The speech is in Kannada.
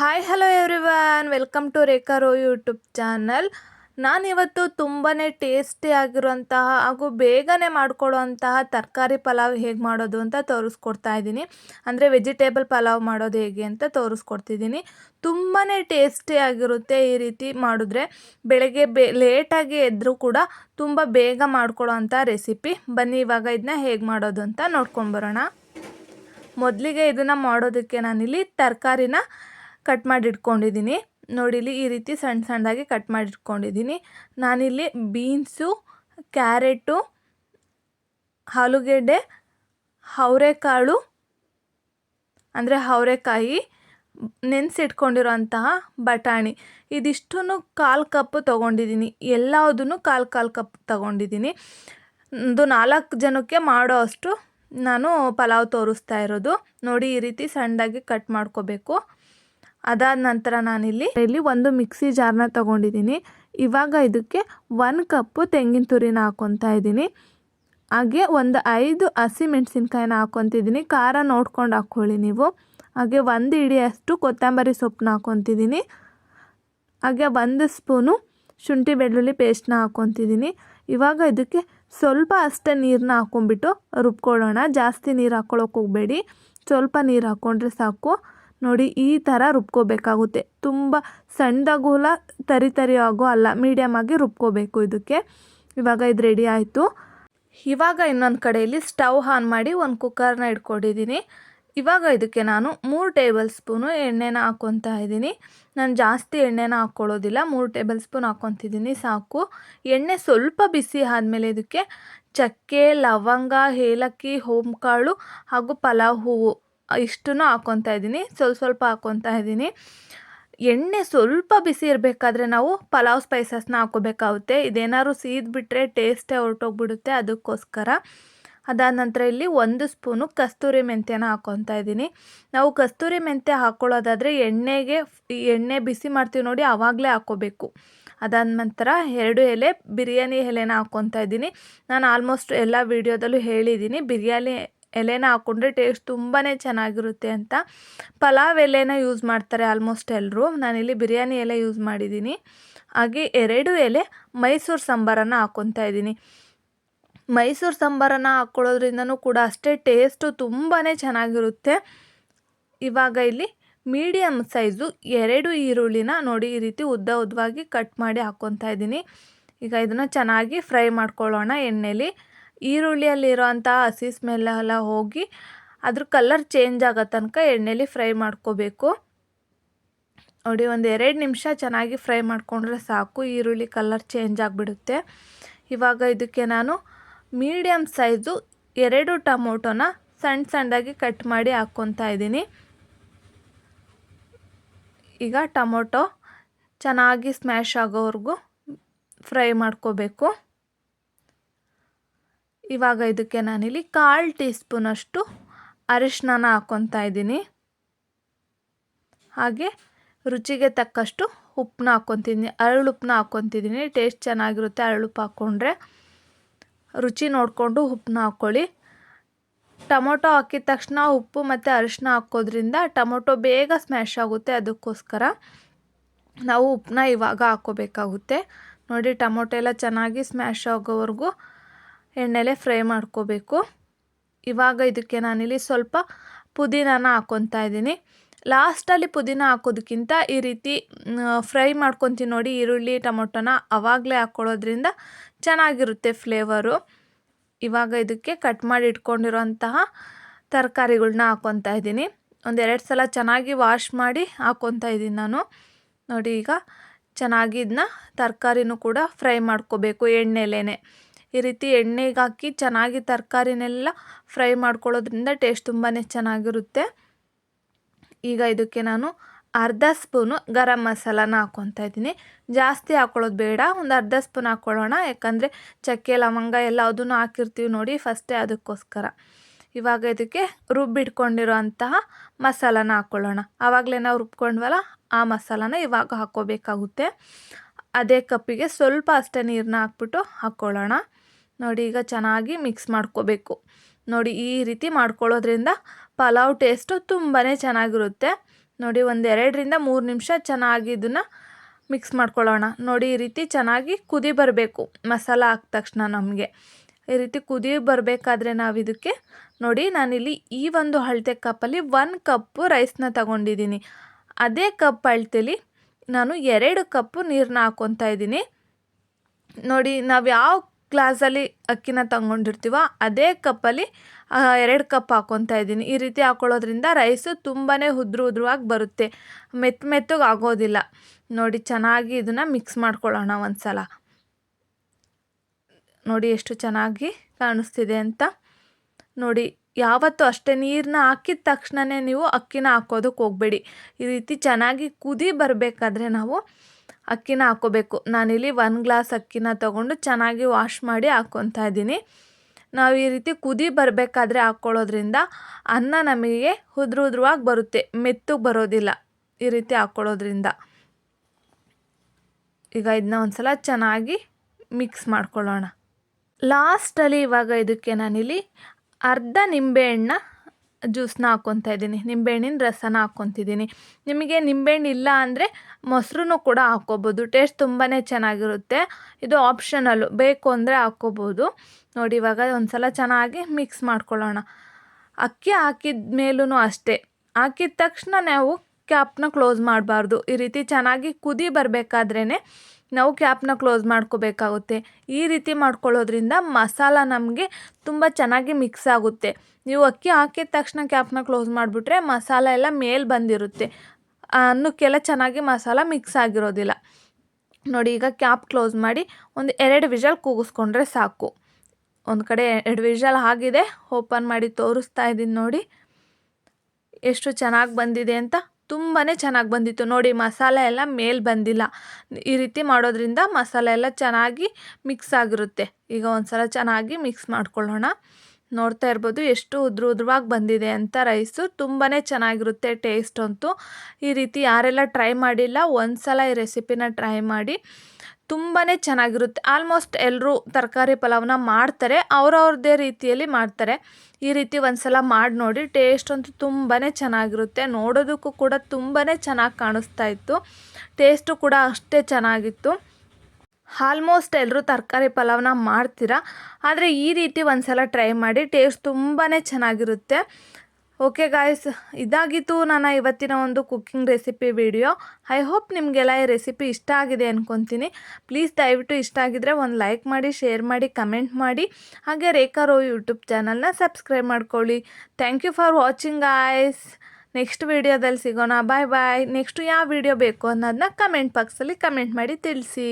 Hi hello everyone welcome to Rekha Rao YouTube channel ನಾನಿವತ್ತು ತುಂಬಾ ಟೇಸ್ಟಿ ಆಗಿರುವಂತಹ ಹಾಗೂ ಬೇಗನೆ ಮಾಡಿಕೊಡುವಂತಹ ತರಕಾರಿ ಪಲಾವ್ ಹೇಗೆ ಮಾಡೋದು ಅಂತ ತೋರಿಸ್ಕೊಡ್ತಾ ಇದ್ದೀನಿ. ಅಂದರೆ ವೆಜಿಟೇಬಲ್ ಪಲಾವ್ ಮಾಡೋದು ಹೇಗೆ ಅಂತ ತೋರಿಸ್ಕೊಡ್ತಿದ್ದೀನಿ. ತುಂಬಾ ಟೇಸ್ಟಿ ಆಗಿರುತ್ತೆ ಈ ರೀತಿ ಮಾಡಿದ್ರೆ. ಬೆಳಗ್ಗೆ ಬೇ ಲೇಟಾಗಿ ಎದ್ದರೂ ಕೂಡ ತುಂಬ ಬೇಗ ಮಾಡ್ಕೊಳ್ಳೋ ಅಂಥ ರೆಸಿಪಿ ಬನ್ನಿ, ಇವಾಗ ಇದನ್ನ ಹೇಗೆ ಮಾಡೋದು ಅಂತ ನೋಡ್ಕೊಂಬರೋಣ ಮೊದಲಿಗೆ ಇದನ್ನು ಮಾಡೋದಕ್ಕೆ ನಾನಿಲ್ಲಿ ತರಕಾರಿನ ಕಟ್ ಮಾಡಿ ಇಟ್ಕೊಂಡಿದ್ದೀನಿ ನೋಡಿಲಿ ಈ ರೀತಿ ಸಣ್ಣ ಸಣ್ಣದಾಗಿ ಕಟ್ ಮಾಡಿ ಇಟ್ಕೊಂಡಿದ್ದೀನಿ ನಾನಿಲ್ಲಿ ಬೀನ್ಸು, ಕ್ಯಾರೆಟು, ಆಲೂಗೆಡ್ಡೆ, ಅವರೆಕಾಳು, ಅಂದರೆ ಅವರೆಕಾಯಿ, ನೆನೆಸಿಟ್ಕೊಂಡಿರೋಂತಹ ಬಟಾಣಿ. ಇದಿಷ್ಟೂ ಕಾಲು ಕಪ್ ತೊಗೊಂಡಿದ್ದೀನಿ. ಎಲ್ಲದನ್ನು ಕಾಲು ಕಾಲು ಕಪ್ ತೊಗೊಂಡಿದ್ದೀನಿ. ಒಂದು ನಾಲ್ಕು ಜನಕ್ಕೆ ಮಾಡೋ ಅಷ್ಟು ನಾನು ಪಲಾವ್ ತೋರಿಸ್ತಾ ಇರೋದು. ನೋಡಿ ಈ ರೀತಿ ಸಣ್ಣದಾಗಿ ಕಟ್ ಮಾಡ್ಕೋಬೇಕು. ಅದಾದ ನಂತರ ನಾನಿಲ್ಲಿ ಇಲ್ಲಿ ಒಂದು ಮಿಕ್ಸಿ ಜಾರ್ನ ತಗೊಂಡಿದ್ದೀನಿ. ಇವಾಗ ಇದಕ್ಕೆ ಒಂದು ಕಪ್ಪು ತೆಂಗಿನ ತುರಿನ ಹಾಕ್ಕೊತಾ ಇದ್ದೀನಿ. ಹಾಗೆ ಒಂದು ಐದು ಹಸಿ ಮೆಣಸಿನ್ಕಾಯಿನ ಹಾಕ್ಕೊತಿದ್ದೀನಿ ಖಾರ ನೋಡ್ಕೊಂಡು ಹಾಕ್ಕೊಳ್ಳಿ ನೀವು. ಹಾಗೆ ಒಂದು ಇಡಿಯಷ್ಟು ಕೊತ್ತಂಬರಿ ಸೊಪ್ಪನ್ನ ಹಾಕ್ಕೊತಿದ್ದೀನಿ ಹಾಗೆ ಒಂದು ಸ್ಪೂನು ಶುಂಠಿ ಬೆಳ್ಳುಳ್ಳಿ ಪೇಸ್ಟ್ನ ಹಾಕ್ಕೊತಿದ್ದೀನಿ ಇವಾಗ ಇದಕ್ಕೆ ಸ್ವಲ್ಪ ಅಷ್ಟೇ ನೀರನ್ನ ಹಾಕ್ಕೊಂಬಿಟ್ಟು ರುಬ್ಕೊಳ್ಳೋಣ. ಜಾಸ್ತಿ ನೀರು ಹಾಕ್ಕೊಳ್ಳೋಕೆ ಹೋಗಬೇಡಿ. ಸ್ವಲ್ಪ ನೀರು ಹಾಕ್ಕೊಂಡ್ರೆ ಸಾಕು. ನೋಡಿ ಈ ಥರ ರುಬ್ಕೋಬೇಕಾಗುತ್ತೆ. ತುಂಬ ಸಣ್ಣದಾಗೂ ಅಲ್ಲ, ತರಿ ಆಗೋ ಅಲ್ಲ ಮೀಡಿಯಮ್ ಆಗಿ ರುಬ್ಕೋಬೇಕು ಇದಕ್ಕೆ. ಇವಾಗ ಇದು ರೆಡಿ ಆಯಿತು. ಇವಾಗ ಇನ್ನೊಂದು ಕಡೆಯಲ್ಲಿ ಸ್ಟವ್ ಆನ್ ಮಾಡಿ ಒಂದು ಕುಕ್ಕರ್ನ ಇಟ್ಕೊಂಡಿದ್ದೀನಿ. ಇವಾಗ ಇದಕ್ಕೆ ನಾನು ಮೂರು ಟೇಬಲ್ ಸ್ಪೂನು ಎಣ್ಣೆನ ಹಾಕ್ಕೊತಾ ಇದ್ದೀನಿ. ನಾನು ಜಾಸ್ತಿ ಎಣ್ಣೆನ ಹಾಕ್ಕೊಳ್ಳೋದಿಲ್ಲ ಮೂರು ಟೇಬಲ್ ಸ್ಪೂನ್ ಹಾಕ್ಕೊತಿದ್ದೀನಿ ಸಾಕು. ಎಣ್ಣೆ ಸ್ವಲ್ಪ ಬಿಸಿ ಆದಮೇಲೆ ಇದಕ್ಕೆ ಚಕ್ಕೆ, ಲವಂಗ, ಏಲಕ್ಕಿ ಹೋಮ್ಕಾಳು ಹಾಗೂ ಪಲಾವ್ ಹೂವು. ಇಷ್ಟನ್ನು ಹಾಕ್ಕೊತಾ ಇದ್ದೀನಿ. ಸ್ವಲ್ಪ ಸ್ವಲ್ಪ ಹಾಕ್ಕೊತಾ ಇದ್ದೀನಿ. ಎಣ್ಣೆ ಸ್ವಲ್ಪ ಬಿಸಿ ಇರಬೇಕಾದ್ರೆ ನಾವು ಪಲಾವ್ ಸ್ಪೈಸಸ್ನ ಹಾಕೋಬೇಕಾಗುತ್ತೆ. ಇದೇನಾದ್ರು ಸೀದ್ಬಿಟ್ರೆ ಟೇಸ್ಟೇ ಹೊರಟೋಗ್ಬಿಡುತ್ತೆ. ಅದಕ್ಕೋಸ್ಕರ ಅದಾದ ನಂತರ ಇಲ್ಲಿ ಒಂದು ಸ್ಪೂನು ಕಸ್ತೂರಿ ಮೆಂತ್ಯನ ಹಾಕ್ಕೊತಾ ಇದ್ದೀನಿ. ನಾವು ಕಸ್ತೂರಿ ಮೆಂತ್ಯ ಹಾಕ್ಕೊಳ್ಳೋದಾದರೆ ಎಣ್ಣೆಗೆ ಎಣ್ಣೆ ಬಿಸಿ ಮಾಡ್ತೀವಿ ನೋಡಿ ಆವಾಗಲೇ ಹಾಕ್ಕೋಬೇಕು ಅದಾದ ನಂತರ ಎರಡು ಎಲೆ ಬಿರಿಯಾನಿ ಎಲೆನ ಹಾಕ್ಕೊತಾ ಇದ್ದೀನಿ. ನಾನು ಆಲ್ಮೋಸ್ಟ್ ಎಲ್ಲ ವೀಡಿಯೋದಲ್ಲೂ ಹೇಳಿದ್ದೀನಿ. ಬಿರಿಯಾನಿ ಎಲೆನ ಹಾಕ್ಕೊಂಡ್ರೆ ಟೇಸ್ಟ್ ತುಂಬಾ ಚೆನ್ನಾಗಿರುತ್ತೆ ಅಂತ. ಪಲಾವ್ ಎಲೆನ ಯೂಸ್ ಮಾಡ್ತಾರೆ ಆಲ್ಮೋಸ್ಟ್ ಎಲ್ಲರೂ ನಾನಿಲ್ಲಿ ಬಿರಿಯಾನಿ ಎಲೆ ಯೂಸ್ ಮಾಡಿದ್ದೀನಿ. ಹಾಗೆ ಎರಡು ಎಲೆ ಮೈಸೂರು ಸಾಂಬಾರನ್ನು ಹಾಕ್ಕೊತಾ ಇದ್ದೀನಿ. ಮೈಸೂರು ಸಾಂಬಾರನ್ನು ಹಾಕ್ಕೊಳ್ಳೋದ್ರಿಂದನೂ ಕೂಡ ಅಷ್ಟೇ ಟೇಸ್ಟು ತುಂಬಾ ಚೆನ್ನಾಗಿರುತ್ತೆ. ಇವಾಗ ಇಲ್ಲಿ ಮೀಡಿಯಮ್ ಸೈಜು ಎರಡು ಈರುಳ್ಳಿನ ನೋಡಿ ಈ ರೀತಿ ಉದ್ದ ಉದ್ದವಾಗಿ ಕಟ್ ಮಾಡಿ ಹಾಕ್ಕೊತಾ ಇದ್ದೀನಿ. ಈಗ ಇದನ್ನು ಚೆನ್ನಾಗಿ ಫ್ರೈ ಮಾಡ್ಕೊಳ್ಳೋಣ ಎಣ್ಣೆಲಿ. ಈರುಳ್ಳಿಯಲ್ಲಿರೋಂಥ ಹಸಿ ಸ್ಮೆಲ್ ಎಲ್ಲ ಹೋಗಿ ಅದ್ರ ಕಲರ್ ಚೇಂಜ್ ಆಗೋ ತನಕ ಎಣ್ಣೆಲಿ ಫ್ರೈ ಮಾಡ್ಕೋಬೇಕು. ನೋಡಿ ಒಂದು ಎರಡು ನಿಮಿಷ ಚೆನ್ನಾಗಿ ಫ್ರೈ ಮಾಡಿಕೊಂಡ್ರೆ ಸಾಕು, ಈರುಳ್ಳಿ ಕಲರ್ ಚೇಂಜ್ ಆಗಿಬಿಡುತ್ತೆ. ಇವಾಗ ಇದಕ್ಕೆ ನಾನು ಮೀಡಿಯಮ್ ಸೈಜು ಎರಡು ಟೊಮೊಟೊನ ಸಣ್ಣ ಸಣ್ಣದಾಗಿ ಕಟ್ ಮಾಡಿ ಹಾಕ್ಕೊತಾ ಇದ್ದೀನಿ. ಈಗ ಟೊಮೊಟೊ ಚೆನ್ನಾಗಿ ಸ್ಮ್ಯಾಶ್ ಆಗೋವರೆಗೂ ಫ್ರೈ ಮಾಡ್ಕೋಬೇಕು. ಇವಾಗ ಇದಕ್ಕೆ ನಾನಿಲ್ಲಿ ಕಾಲು ಟೀ ಸ್ಪೂನಷ್ಟು ಅರಿಶಿನ ಹಾಕ್ಕೊತಾ ಇದ್ದೀನಿ. ಹಾಗೆ ರುಚಿಗೆ ತಕ್ಕಷ್ಟು ಉಪ್ಪನ್ನ ಹಾಕ್ಕೊತಿದ್ದೀನಿ ಅರಳುಪ್ಪನ್ನ ಹಾಕ್ಕೊತಿದ್ದೀನಿ ಟೇಸ್ಟ್ ಚೆನ್ನಾಗಿರುತ್ತೆ ಅರಳುಪ್ಪು ಹಾಕ್ಕೊಂಡ್ರೆ ರುಚಿ ನೋಡಿಕೊಂಡು ಉಪ್ಪನ್ನ ಹಾಕ್ಕೊಳ್ಳಿ ಟೊಮೊಟೊ ಹಾಕಿದ ತಕ್ಷಣ ಉಪ್ಪು ಮತ್ತು ಅರಿಶಿನ ಹಾಕೋದ್ರಿಂದ ಟೊಮೊಟೊ ಬೇಗ ಸ್ಮ್ಯಾಶ್ ಆಗುತ್ತೆ ಅದಕ್ಕೋಸ್ಕರ. ನಾವು ಉಪ್ಪನ್ನ ಇವಾಗ ಹಾಕ್ಕೋಬೇಕಾಗುತ್ತೆ ನೋಡಿ ಟೊಮೊಟೊ ಎಲ್ಲ ಚೆನ್ನಾಗಿ ಸ್ಮ್ಯಾಶ್ ಆಗೋವರೆಗೂ ಎಣ್ಣೆಲೆ ಫ್ರೈ ಮಾಡ್ಕೋಬೇಕು. ಇವಾಗ ಇದಕ್ಕೆ ನಾನಿಲ್ಲಿ ಸ್ವಲ್ಪ ಪುದೀನಾನ ಹಾಕ್ಕೊತಾ ಇದ್ದೀನಿ. ಲಾಸ್ಟಲ್ಲಿ ಪುದೀನ ಹಾಕೋದಕ್ಕಿಂತ ಈ ರೀತಿ ಫ್ರೈ ಮಾಡ್ಕೊತೀನಿ ನೋಡಿ ಈರುಳ್ಳಿ, ಟೊಮೊಟೊನ ಅವಾಗಲೇ ಹಾಕ್ಕೊಳ್ಳೋದ್ರಿಂದ ಚೆನ್ನಾಗಿರುತ್ತೆ ಫ್ಲೇವರು. ಇವಾಗ ಇದಕ್ಕೆ ಕಟ್ ಮಾಡಿ ಇಟ್ಕೊಂಡಿರೋಂತಹ ತರಕಾರಿಗಳ್ನ ಹಾಕ್ಕೊತಾ ಇದ್ದೀನಿ. ಒಂದೆರಡು ಸಲ ಚೆನ್ನಾಗಿ ವಾಶ್ ಮಾಡಿ ಹಾಕ್ಕೊತಾ ಇದ್ದೀನಿ ನಾನು. ನೋಡಿ ಈಗ ಚೆನ್ನಾಗಿ ಇದನ್ನ ತರಕಾರಿನೂ ಕೂಡ ಫ್ರೈ ಮಾಡ್ಕೋಬೇಕು ಎಣ್ಣೆಲೇನೆ. ಈ ರೀತಿ ಎಣ್ಣೆಗೆ ಹಾಕಿ ಚೆನ್ನಾಗಿ ತರಕಾರಿನೆಲ್ಲ ಫ್ರೈ ಮಾಡ್ಕೊಳ್ಳೋದ್ರಿಂದ ಟೇಸ್ಟ್ ತುಂಬಾ ಚೆನ್ನಾಗಿರುತ್ತೆ. ಈಗ ಇದಕ್ಕೆ ನಾನು ಅರ್ಧ ಸ್ಪೂನು ಗರಂ ಮಸಾಲಾನ ಹಾಕ್ಕೊತಾ ಇದ್ದೀನಿ. ಜಾಸ್ತಿ ಹಾಕ್ಕೊಳ್ಳೋದು ಬೇಡ, ಒಂದು ಅರ್ಧ ಸ್ಪೂನ್ ಹಾಕ್ಕೊಳ್ಳೋಣ ಯಾಕಂದರೆ ಚಕ್ಕೆ, ಲವಂಗ ಎಲ್ಲ ಅದನ್ನು ಹಾಕಿರ್ತೀವಿ ನೋಡಿ ಫಸ್ಟೇ ಅದಕ್ಕೋಸ್ಕರ. ಇವಾಗ ಇದಕ್ಕೆ ರುಬ್ಬಿಟ್ಕೊಂಡಿರೋ ಅಂತಹ ಮಸಾಲಾನ ಹಾಕ್ಕೊಳ್ಳೋಣ ಆವಾಗಲೇ ನಾವು ರುಬ್ಕೊಂಡ್ವಲ್ಲ, ಆ ಮಸಾಲಾನ ಇವಾಗ ಹಾಕ್ಕೋಬೇಕಾಗುತ್ತೆ. ಅದೇ ಕಪ್ಪಿಗೆ ಸ್ವಲ್ಪ ಅಷ್ಟೇ ನೀರನ್ನ ಹಾಕ್ಬಿಟ್ಟು ಹಾಕ್ಕೊಳ್ಳೋಣ ನೋಡಿ ಈಗ ಚೆನ್ನಾಗಿ ಮಿಕ್ಸ್ ಮಾಡ್ಕೋಬೇಕು. ನೋಡಿ ಈ ರೀತಿ ಮಾಡ್ಕೊಳ್ಳೋದ್ರಿಂದ ಪಲಾವ್ ಟೇಸ್ಟು ತುಂಬಾ ಚೆನ್ನಾಗಿರುತ್ತೆ. ನೋಡಿ ಒಂದು ಎರಡರಿಂದ ಮೂರು ನಿಮಿಷ ಚೆನ್ನಾಗಿ ಇದನ್ನು ಮಿಕ್ಸ್ ಮಾಡ್ಕೊಳ್ಳೋಣ. ನೋಡಿ ಈ ರೀತಿ ಚೆನ್ನಾಗಿ ಕುದಿ ಬರಬೇಕು. ಮಸಾಲ ಹಾಕಿದ ತಕ್ಷಣ ನಮಗೆ. ಈ ರೀತಿ ಕುದಿ ಬರಬೇಕಾದ್ರೆ ನಾವು ಇದಕ್ಕೆ ನೋಡಿ ನಾನಿಲ್ಲಿ ಈ ಒಂದು ಅಳತೆ ಕಪ್ಪಲ್ಲಿ ಒನ್ ಕಪ್ಪು ರೈಸ್ನ ತಗೊಂಡಿದ್ದೀನಿ. ಅದೇ ಕಪ್ ಅಳತೆಲಿ ನಾನು ಎರಡು ಕಪ್ಪು ನೀರನ್ನ ಹಾಕ್ಕೊತಾ ಇದ್ದೀನಿ. ನೋಡಿ ನಾವು ಯಾವ ಗ್ಲಾಸಲ್ಲಿ ಅಕ್ಕಿನ ತಗೊಂಡಿರ್ತೀವೋ, ಅದೇ ಕಪ್ಪಲ್ಲಿ ಎರಡು ಕಪ್ ಹಾಕ್ಕೊತಾ ಇದ್ದೀನಿ. ಈ ರೀತಿ ಹಾಕ್ಕೊಳ್ಳೋದ್ರಿಂದ ರೈಸು ತುಂಬಾ ಉದ್ರು ಉದ್ರುವಾಗಿ ಬರುತ್ತೆ. ಮೆತ್ತ ಮೆತ್ತಗೆ ಆಗೋದಿಲ್ಲ. ನೋಡಿ, ಚೆನ್ನಾಗಿ ಇದನ್ನು ಮಿಕ್ಸ್ ಮಾಡ್ಕೊಳ್ಳೋಣ ಒಂದು ಸಲ ನೋಡಿ, ಎಷ್ಟು ಚೆನ್ನಾಗಿ ಕಾಣಿಸ್ತಿದೆ ಅಂತ. ನೋಡಿ, ಯಾವತ್ತೂ ಅಷ್ಟೇ ನೀರನ್ನ ಹಾಕಿದ ತಕ್ಷಣವೇ ನೀವು ಅಕ್ಕಿನ ಹಾಕೋದಕ್ಕೆ ಹೋಗಬೇಡಿ. ಈ ರೀತಿ ಚೆನ್ನಾಗಿ ಕುದಿ ಬರಬೇಕಾದ್ರೆ ನಾವು ಅಕ್ಕಿನ ಹಾಕೋಬೇಕು. ನಾನಿಲ್ಲಿ ಒನ್ ಗ್ಲಾಸ್ ಅಕ್ಕಿನ ತೊಗೊಂಡು ಚೆನ್ನಾಗಿ ವಾಶ್ ಮಾಡಿ ಹಾಕ್ಕೊತಾ ಇದ್ದೀನಿ. ನಾವು ಈ ರೀತಿ ಕುದಿ ಬರಬೇಕಾದ್ರೆ ಹಾಕ್ಕೊಳ್ಳೋದ್ರಿಂದ ಅನ್ನ ನಮಗೆ ಉದ್ರು ಉದ್ರುವಾಗಿ ಬರುತ್ತೆ. ಮೆತ್ತಗೆ ಬರೋದಿಲ್ಲ ಈ ರೀತಿ ಹಾಕ್ಕೊಳ್ಳೋದ್ರಿಂದ ಈಗ ಇದನ್ನ ಒಂದು ಸಲ ಚೆನ್ನಾಗಿ ಮಿಕ್ಸ್ ಮಾಡ್ಕೊಳ್ಳೋಣ. ಲಾಸ್ಟಲ್ಲಿ ಇವಾಗ ಇದಕ್ಕೆ ನಾನಿಲ್ಲಿ ಅರ್ಧ ನಿಂಬೆಹಣ್ಣ ಜ್ಯೂಸನ್ನ ಹಾಕ್ಕೊತಾ ಇದ್ದೀನಿ, ನಿಂಬೆಹಣ್ಣಿನ ರಸನ ಹಾಕ್ಕೊತಿದ್ದೀನಿ. ನಿಮಗೆ ನಿಂಬೆಹಣ್ಣು ಇಲ್ಲ ಅಂದರೆ ಮೊಸರು ಕೂಡ ಹಾಕ್ಕೋಬೋದು, ಟೇಸ್ಟ್ ತುಂಬಾ ಚೆನ್ನಾಗಿರುತ್ತೆ. ಇದು ಆಪ್ಷನಲ್ಲು ಬೇಕು ಅಂದರೆ ಹಾಕ್ಕೋಬೋದು. ನೋಡಿ, ಇವಾಗ ಒಂದು ಸಲ ಚೆನ್ನಾಗಿ ಮಿಕ್ಸ್ ಮಾಡ್ಕೊಳ್ಳೋಣ. ಅಕ್ಕಿ ಹಾಕಿದ ಮೇಲೂ ಅಷ್ಟೇ. ಹಾಕಿದ ತಕ್ಷಣ ನಾವು ಕ್ಯಾಪ್ನ ಕ್ಲೋಸ್ ಮಾಡಬಾರ್ದು. ಈ ರೀತಿ ಚೆನ್ನಾಗಿ ಕುದಿ ಬರಬೇಕಾದ್ರೇ ನಾವು ಕ್ಯಾಪ್ನ ಕ್ಲೋಸ್ ಮಾಡ್ಕೋಬೇಕಾಗುತ್ತೆ. ಈ ರೀತಿ ಮಾಡ್ಕೊಳ್ಳೋದ್ರಿಂದ ಮಸಾಲ ನಮಗೆ ತುಂಬ ಚೆನ್ನಾಗಿ ಮಿಕ್ಸ್ ಆಗುತ್ತೆ. ನೀವು ಅಕ್ಕಿ ಹಾಕಿದ ತಕ್ಷಣ ಕ್ಯಾಪ್ನ ಕ್ಲೋಸ್ ಮಾಡಿಬಿಟ್ರೆ ಮಸಾಲ ಎಲ್ಲ ಮೇಲೆ ಬಂದಿರುತ್ತೆ. ಅನ್ನಕ್ಕೆಲ್ಲ ಚೆನ್ನಾಗಿ ಮಸಾಲ ಮಿಕ್ಸ್ ಆಗಿರೋದಿಲ್ಲ. ನೋಡಿ, ಈಗ ಕ್ಯಾಪ್ ಕ್ಲೋಸ್ ಮಾಡಿ ಒಂದು ಎರಡು ವಿಷಲ್ ಕೂಗಿಸ್ಕೊಂಡ್ರೆ ಸಾಕು. ಒಂದು ಕಡೆ ಎರಡು ವಿಷಲ್ ಆಗಿದೆ. ಓಪನ್ ಮಾಡಿ ತೋರಿಸ್ತಾ ಇದ್ದೀನಿ ನೋಡಿ. ಎಷ್ಟು ಚೆನ್ನಾಗಿ ಬಂದಿದೆ ಅಂತ. ತುಂಬಾ ಚೆನ್ನಾಗಿ ಬಂದಿತ್ತು. ನೋಡಿ, ಮಸಾಲೆ ಎಲ್ಲ ಮೇಲೆ ಬಂದಿಲ್ಲ. ಈ ರೀತಿ ಮಾಡೋದ್ರಿಂದ ಮಸಾಲೆ ಎಲ್ಲ ಚೆನ್ನಾಗಿ ಮಿಕ್ಸ್ ಆಗಿರುತ್ತೆ. ಈಗ ಒಂದು ಸಲ ಚೆನ್ನಾಗಿ ಮಿಕ್ಸ್ ಮಾಡ್ಕೊಳ್ಳೋಣ. ನೋಡ್ತಾ ಇರ್ಬೋದು ಎಷ್ಟು ಉದ್ರು ಉದ್ರವಾಗಿ ಬಂದಿದೆ ಅಂತ ರೈಸು. ತುಂಬಾ ಚೆನ್ನಾಗಿರುತ್ತೆ ಟೇಸ್ಟ್ ಅಂತೂ. ಈ ರೀತಿ ಯಾರೆಲ್ಲ ಟ್ರೈ ಮಾಡಿಲ್ಲ ಒಂದು ಸಲ ಈ ರೆಸಿಪಿನ ಟ್ರೈ ಮಾಡಿ. ತುಂಬಾ ಚೆನ್ನಾಗಿರುತ್ತೆ. ಆಲ್ಮೋಸ್ಟ್ ಎಲ್ಲರೂ ತರಕಾರಿ ಪಲಾವ್ನ ಮಾಡ್ತಾರೆ. ಅವ್ರವ್ರದ್ದೇ ರೀತಿಯಲ್ಲಿ ಮಾಡ್ತಾರೆ. ಈ ರೀತಿ ಒಂದು ಸಲ ಮಾಡಿ ನೋಡಿ ಟೇಸ್ಟ್ ಅಂತೂ ತುಂಬಾ ಚೆನ್ನಾಗಿರುತ್ತೆ. ನೋಡೋದಕ್ಕೂ ಕೂಡ ತುಂಬಾ ಚೆನ್ನಾಗಿ ಕಾಣಿಸ್ತಾ ಇತ್ತು. ಟೇಸ್ಟು ಕೂಡ ಅಷ್ಟೇ ಚೆನ್ನಾಗಿತ್ತು. ಆಲ್ಮೋಸ್ಟ್ ಎಲ್ಲರೂ ತರಕಾರಿ ಪಲಾವ್ನ ಮಾಡ್ತೀರಾ? ಆದರೆ ಈ ರೀತಿ ಒಂದು ಸಲ ಟ್ರೈ ಮಾಡಿ ಟೇಸ್ಟ್ ತುಂಬಾ ಚೆನ್ನಾಗಿರುತ್ತೆ. ಓಕೆ ಗಾಯ್ಸ್ ಇದಾಗಿತ್ತು ನನ್ನ ಇವತ್ತಿನ ಒಂದು cooking recipe video I hope ನಿಮಗೆಲ್ಲ ಈ ರೆಸಿಪಿ ಇಷ್ಟ ಆಗಿದೆ ಅಂದ್ಕೊತೀನಿ ಪ್ಲೀಸ್ ದಯವಿಟ್ಟು ಇಷ್ಟ ಆಗಿದ್ರೆ ಒಂದು ಲೈಕ್ ಮಾಡಿ ಶೇರ್ ಮಾಡಿ ಕಮೆಂಟ್ ಮಾಡಿ. ಹಾಗೆ ರೇಖಾ ರೋ ಯೂಟ್ಯೂಬ್ ಚಾನಲ್ನ ಸಬ್ಸ್ಕ್ರೈಬ್ ಮಾಡ್ಕೊಳ್ಳಿ. Thank you for watching guys next ವಿಡಿಯೋದಲ್ಲಿ ಸಿಗೋಣ. ಬಾಯ್ ಬಾಯ್ ನೆಕ್ಸ್ಟು ಯಾವ ವಿಡಿಯೋ ಬೇಕು ಅನ್ನೋದನ್ನ ಕಮೆಂಟ್ ಬಾಕ್ಸಲ್ಲಿ ಕಮೆಂಟ್ ಮಾಡಿ ತಿಳಿಸಿ.